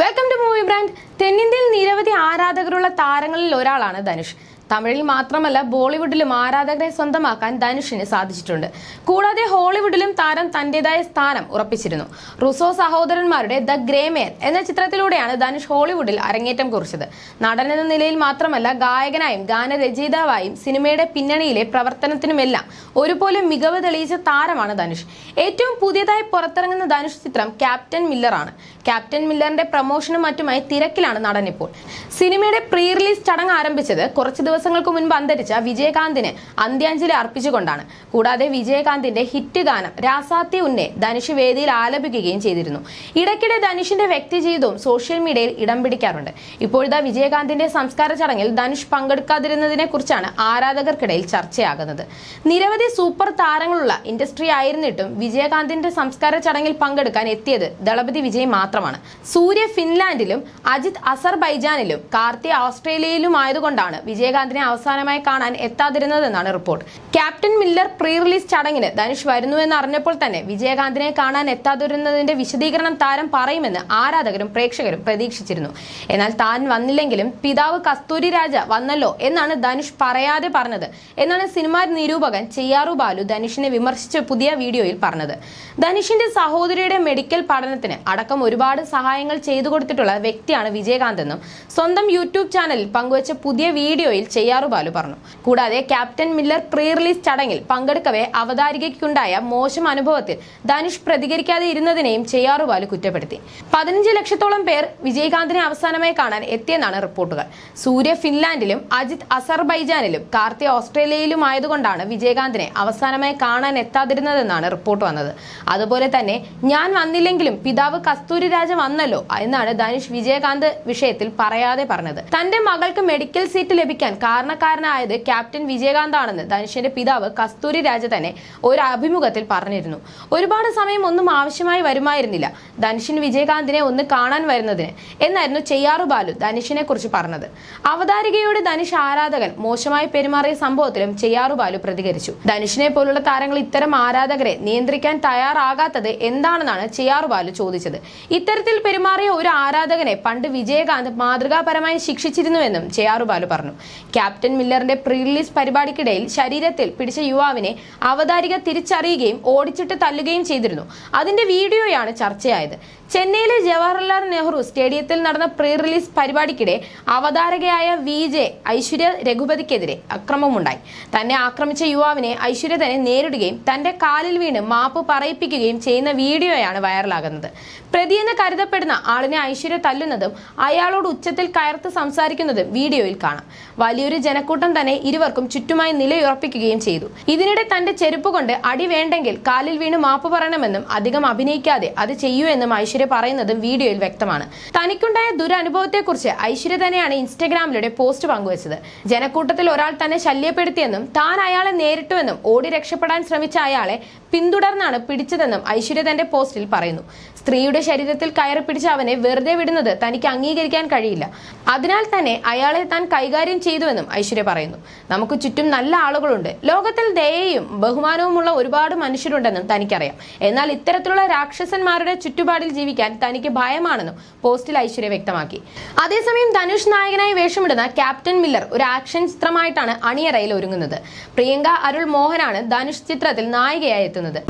Welcome to movie brand തെന്നിന്ത്യയിൽ നിരവധി ആരാധകരുള്ള താരങ്ങളിൽ ഒരാളാണ് ധനുഷ്. തമിഴിൽ മാത്രമല്ല ബോളിവുഡിലും ആരാധകരെ സ്വന്തമാക്കാൻ ധനുഷിന് സാധിച്ചിട്ടുണ്ട്. കൂടാതെ ഹോളിവുഡിലും താരം തന്റേതായ സ്ഥാനം ഉറപ്പിച്ചിരുന്നു. റുസോ സഹോദരന്മാരുടെ ദ ഗ്രേമേൻ എന്ന ചിത്രത്തിലൂടെയാണ് ധനുഷ് ഹോളിവുഡിൽ അരങ്ങേറ്റം കുറിച്ചത്. നടൻ എന്ന നിലയിൽ മാത്രമല്ല ഗായകനായും ഗാനരചയിതാവായും സിനിമയുടെ പിന്നണിയിലെ പ്രവർത്തനത്തിനുമെല്ലാം ഒരുപോലെ മികവ് തെളിയിച്ച താരമാണ് ധനുഷ്. ഏറ്റവും പുതിയതായി പുറത്തിറങ്ങുന്ന ധനുഷ് ചിത്രം ക്യാപ്റ്റൻ മില്ലറാണ് ക്യാപ്റ്റൻ മില്ലറിന്റെ പ്രമോഷനും മറ്റുമായി തിരക്കിലാണ് നടൻ ഇപ്പോൾ. സിനിമയുടെ പ്രീ റിലീസ് ചടങ്ങ് ആരംഭിച്ചത് കുറച്ച് ദിവസങ്ങൾക്ക് മുൻപ് അന്തരിച്ച വിജയകാന്തിന് അന്ത്യാഞ്ജലി അർപ്പിച്ചുകൊണ്ടാണ്. കൂടാതെ വിജയകാന്തിന്റെ ഹിറ്റ് ഗാനം രാസാത്തി ഉന്നെ ധനുഷ് വേദിയിൽ ആലപിക്കുകയും ചെയ്തിരുന്നു. ഇടയ്ക്കിടെ ധനുഷിന്റെ വ്യക്തി ജീവിതവും സോഷ്യൽ മീഡിയയിൽ ഇടം പിടിക്കാറുണ്ട്. ഇപ്പോഴത്തെ വിജയകാന്തിന്റെ സംസ്കാര ചടങ്ങിൽ ധനുഷ് പങ്കെടുക്കാതിരുന്നതിനെ കുറിച്ചാണ് ആരാധകർക്കിടയിൽ ചർച്ചയാകുന്നത്. നിരവധി സൂപ്പർ താരങ്ങളുള്ള ഇൻഡസ്ട്രി ആയിരുന്നിട്ടും വിജയകാന്തിന്റെ സംസ്കാര ചടങ്ങിൽ പങ്കെടുക്കാൻ എത്തിയത് ദളപതി വിജയ് മാത്രമാണ്. സൂര്യ ഫിൻലാൻഡിലും അജിത് അസർബൈജാനിലും കാർത്തി ഓസ്ട്രേലിയയിലും ആയതുകൊണ്ടാണ് വിജയകാന്തിനെ അവസാനമായി കാണാൻ എത്താതിരുന്നതെന്നാണ് report. Captain Miller pre release ചടങ്ങിന് ധനുഷ് വരുന്നുവെന്ന് അറിഞ്ഞപ്പോൾ തന്നെ വിജയകാന്തിനെ കാണാൻ എത്താതിരുന്നതിന്റെ വിശദീകരണം താരം പറയുമെന്ന് ആരാധകരും പ്രേക്ഷകരും പ്രതീക്ഷിച്ചിരുന്നു. എന്നാൽ താൻ വന്നില്ലെങ്കിലും പിതാവ് കസ്തൂരി രാജ വന്നല്ലോ എന്നാണ് ധനുഷ് പറയാതെ പറഞ്ഞത്. എന്നാണ് സിനിമാ നിരൂപകൻ ചെയ്യാറു ബാലു ധനുഷിനെ വിമർശിച്ച പുതിയ വീഡിയോയിൽ പറഞ്ഞത്. ധനുഷിന്റെ സഹോദരിയുടെ മെഡിക്കൽ പഠനത്തിന് അടക്കം ഒരുപാട് സഹായങ്ങൾ ചെയ്തു കൊടുത്തിട്ടുള്ള വ്യക്തിയാണ് വിജയകാന്ത് എന്നും സ്വന്തം യൂട്യൂബ് ചാനലിൽ പങ്കുവച്ച പുതിയ വീഡിയോയിൽ ചെയ്യാറു ബാലു പറഞ്ഞു. കൂടാതെ ക്യാപ്റ്റൻ മില്ലർ പ്രീ റിലീസ് ചടങ്ങിൽ പങ്കെടുക്കവേ അവതാരികയ്ക്കുണ്ടായ മോശം അനുഭവത്തിൽ ധനുഷ് പ്രതികരിക്കാതെ ഇരുന്നതിനെയും ചെയ്യാറു ബാലു കുറ്റപ്പെടുത്തി. പതിനഞ്ച് ലക്ഷത്തോളം പേർ വിജയകാന്തിനെ അവസാനമായി കാണാൻ എത്തിയെന്നാണ് റിപ്പോർട്ടുകൾ. സൂര്യ ഫിൻലാൻഡിലും അജിത് അസർബൈജാനിലും കാർത്തി ഓസ്ട്രേലിയയിലും ആയതുകൊണ്ടാണ് വിജയകാന്തിനെ അവസാനമായി കാണാൻ എത്താതിരുന്നതെന്നാണ് റിപ്പോർട്ട് വന്നത്. അതുപോലെ തന്നെ ഞാൻ വന്നില്ലെങ്കിലും പിതാവ് കസ്തൂരി രാജ വന്നല്ലോ എന്നാണ് ധനുഷ് വിജയകാന്ത് വിഷയത്തിൽ പറയാതെ പറഞ്ഞത്. തന്റെ മകൾക്ക് മെഡിക്കൽ സീറ്റ് ലഭിക്കാൻ കാരണക്കാരനായത് ക്യാപ്റ്റൻ വിജയകാന്താണെന്ന് ധനുഷ്യന്റെ പിതാവ് കസ്തൂരി രാജ തന്നെ ഒരു അഭിമുഖത്തിൽ പറഞ്ഞിരുന്നു. ഒരുപാട് സമയം ഒന്നും ആവശ്യമായി വരുമായിരുന്നില്ല ധനുഷ്യൻ വിജയകാന്തിനെ ഒന്ന് കാണാൻ വരുന്നതിന് എന്നായിരുന്നു ചെയ്യാറു ബാലു ധനുഷിനെ കുറിച്ച് പറഞ്ഞത്. അവതാരികയോട് ധനുഷ് ആരാധകൻ മോശമായി പെരുമാറിയ സംഭവത്തിലും ചെയ്യാറു ബാലു പ്രതികരിച്ചു. ധനുഷിനെ പോലുള്ള താരങ്ങൾ ഇത്തരം ആരാധകരെ നിയന്ത്രിക്കാൻ തയ്യാറാകാത്തത് എന്താണെന്നാണ് ചെയ്യാറു ബാലു ചോദിച്ചത്. ഇത്തരത്തിൽ പെരുമാറിയ ഒരു ആരാധകനെ പണ്ട് വിജയകാന്ത് മാതൃകാപരമായി ശിക്ഷിച്ചിരുന്നുവെന്നും ചെയ്യാറു ബാലു പറഞ്ഞു. ക്യാപ്റ്റൻ മില്ലറിന്റെ പ്രീ റിലീസ് പരിപാടിക്കിടയിൽ ശരീരത്തിൽ പിടിച്ച യുവാവിനെ അവതാരിക തിരിച്ചറിയുകയും ഓടിച്ചിട്ട് തല്ലുകയും ചെയ്തിരുന്നു. അതിന്റെ വീഡിയോയാണ് ചർച്ചയായത്. ചെന്നൈയിലെ ജവഹർലാൽ നെഹ്റു സ്റ്റേഡിയത്തിൽ നടന്ന പ്രീ റിലീസ് പരിപാടിക്കിടെ അവതാരകയായ വി ജെ ഐശ്വര്യ രഘുപതിക്കെതിരെ അക്രമമുണ്ടായി. തന്നെ ആക്രമിച്ച യുവാവിനെ ഐശ്വര്യ തന്നെ നേരിടുകയും തന്റെ കാലിൽ വീണ് മാപ്പ് പറയിപ്പിക്കുകയും ചെയ്യുന്ന വീഡിയോയാണ് വൈറലാകുന്നത്. പ്രതിയെന്ന് കരുതപ്പെടുന്ന ആളിനെ ഐശ്വര്യ തല്ലുന്നതും അയാളോട് ഉച്ചത്തിൽ കയർത്ത് സംസാരിക്കുന്നതും വീഡിയോയിൽ കാണാം. വലിയൊരു ജനക്കൂട്ടം തന്നെ ഇരുവർക്കും ചുറ്റുമായി നിലയുറപ്പിക്കുകയും ചെയ്തു. ഇതിനിടെ തന്റെ ചെരുപ്പ് കൊണ്ട് അടി വേണ്ടെങ്കിൽ കാലിൽ വീണ് മാപ്പ് പറയണമെന്നും അധികം അഭിനയിക്കാതെ അത് ചെയ്യൂ എന്നും ഐശ്വര്യ പറയുന്നതും വീഡിയോയിൽ വ്യക്തമാണ്. തനിക്കുണ്ടായ ദുരനുഭവത്തെക്കുറിച്ച് ഐശ്വര്യ തന്നെയാണ് ഇൻസ്റ്റഗ്രാമിലൂടെ പോസ്റ്റ് പങ്കുവച്ചത്. ജനക്കൂട്ടത്തിൽ ഒരാൾ തന്നെ ശല്യപ്പെടുത്തിയെന്നും താൻ അയാളെ നേരിട്ടുവെന്നും ഓടി രക്ഷപ്പെടാൻ ശ്രമിച്ച അയാളെ പിന്തുടർന്നാണ് പിടിച്ചതെന്നും ഐശ്വര്യ തന്റെ പോസ്റ്റിൽ പറയുന്നു. സ്ത്രീയുടെ ശരീരത്തിൽ കയറി പിടിച്ച അവനെ വെറുതെ വിടുന്നത് തനിക്ക് അംഗീകരിക്കാൻ കഴിയില്ല. അതിനാൽ തന്നെ അയാളെ താൻ കൈകാര്യം ചെയ്തുവെന്നും ഐശ്വര്യ പറയുന്നു. നമുക്ക് ചുറ്റും നല്ല ആളുകളുണ്ട്. ലോകത്തിൽ ദയയും ബഹുമാനവുമുള്ള ഒരുപാട് മനുഷ്യരുണ്ടെന്നും തനിക്കറിയാം. എന്നാൽ ഇത്തരത്തിലുള്ള രാക്ഷസന്മാരുടെ ചുറ്റുപാടിൽ ജീവിക്കാൻ തനിക്ക് ഭയമാണെന്നും പോസ്റ്റിൽ ഐശ്വര്യ വ്യക്തമാക്കി. അതേസമയം ധനുഷ് നായകനായി വേഷമിടുന്ന ക്യാപ്റ്റൻ മില്ലർ ഒരു ആക്ഷൻ ചിത്രമായിട്ടാണ് അണിയറയിൽ ഒരുങ്ങുന്നത്. പ്രിയങ്ക അരുൾ മോഹനാണ് ധനുഷ് ചിത്രത്തിൽ നായികയായി എത്തുന്നത്.